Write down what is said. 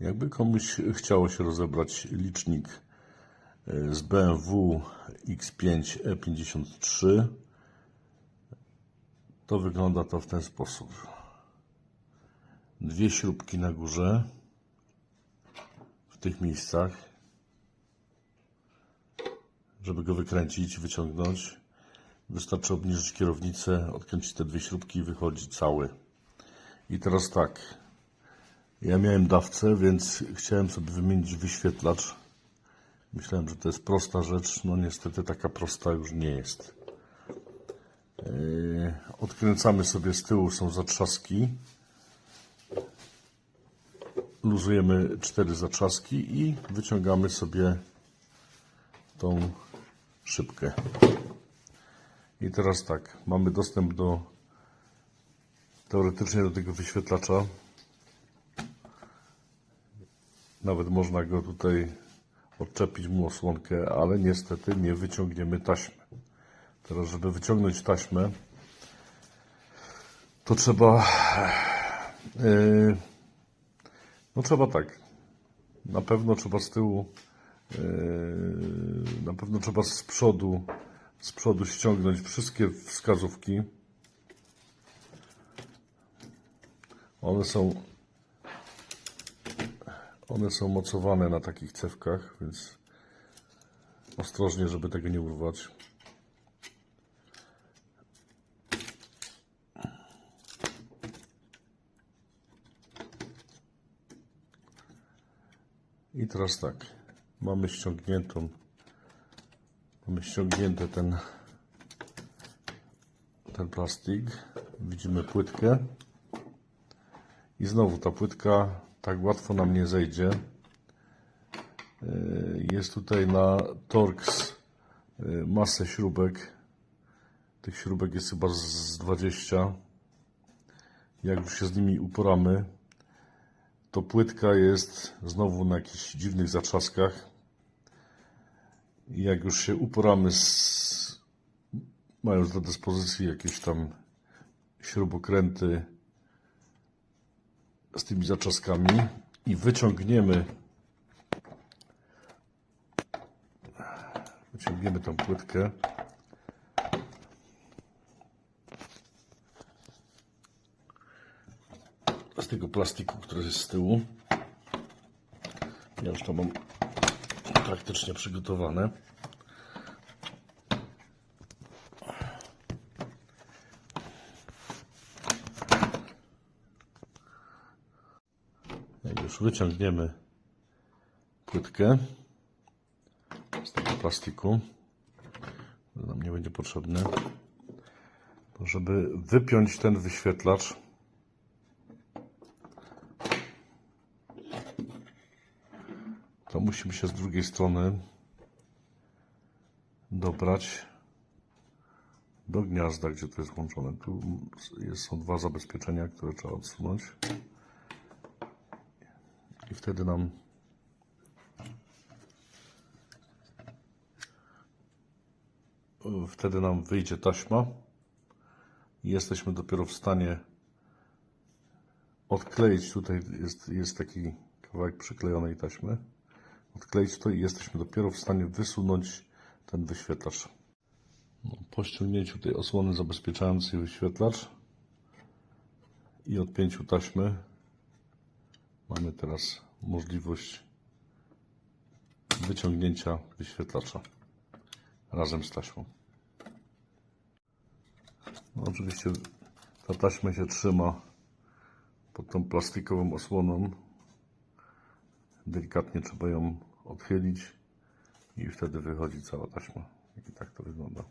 Jakby komuś chciało się rozebrać licznik e, z BMW X5 E53, to wygląda to w ten sposób. Dwie śrubki na górze w tych miejscach, żeby go wykręcić, wyciągnąć. Wystarczy obniżyć kierownicę, odkręcić te dwie śrubki i wychodzi cały. I teraz tak. Ja miałem dawcę, więc chciałem sobie wymienić wyświetlacz. Myślałem, że to jest prosta rzecz. No niestety taka prosta już nie jest. Yy, Odkręcamy sobie z tyłu, są zatrzaski. Luzujemy cztery zatrzaski i wyciągamy sobie tą szybkę. I teraz tak, mamy dostęp do teoretycznie do tego wyświetlacza. Nawet można go tutaj odczepić mu osłonkę, ale niestety nie wyciągniemy taśmy. Teraz, żeby wyciągnąć taśmę, to trzeba. Yy, no trzeba tak. Na pewno trzeba z tyłu, yy, na pewno trzeba z przodu, z przodu ściągnąć wszystkie wskazówki. One są, one są mocowane na takich cewkach, więc ostrożnie, żeby tego nie urwać. I teraz tak, mamy ściągniętą, mamy ściągnięty ten, ten plastik, widzimy płytkę i znowu ta płytka tak łatwo nam nie zejdzie. Yy, Jest tutaj na Torx yy, masę śrubek. Tych śrubek jest chyba z 20. Jak już się z nimi uporamy, to płytka jest znowu na jakichś dziwnych zatrzaskach. Jak już się uporamy z, mając do dyspozycji jakieś tam śrubokręty z tymi zaczaskami i wyciągniemy wyciągniemy tą płytkę z tego plastiku, który jest z tyłu. Ja już to mam praktycznie przygotowane. Już wyciągniemy płytkę z tego plastiku, który nam nie będzie potrzebny, żeby wypiąć ten wyświetlacz, to musimy się z drugiej strony dobrać do gniazda, gdzie to jest włączone. Tu są dwa zabezpieczenia, które trzeba odsunąć. Wtedy nam wtedy nam wyjdzie taśma i jesteśmy dopiero w stanie odkleić. Tutaj jest, jest taki kawałek przyklejonej taśmy. Odkleić to i jesteśmy dopiero w stanie wysunąć ten wyświetlacz. No, po ściągnięciu tej osłony zabezpieczającej wyświetlacz i odpięciu taśmy mamy teraz możliwość wyciągnięcia wyświetlacza razem z taśmą. No, oczywiście ta taśma się trzyma pod tą plastikową osłoną. Delikatnie trzeba ją odchylić i wtedy wychodzi cała taśma. I tak to wygląda.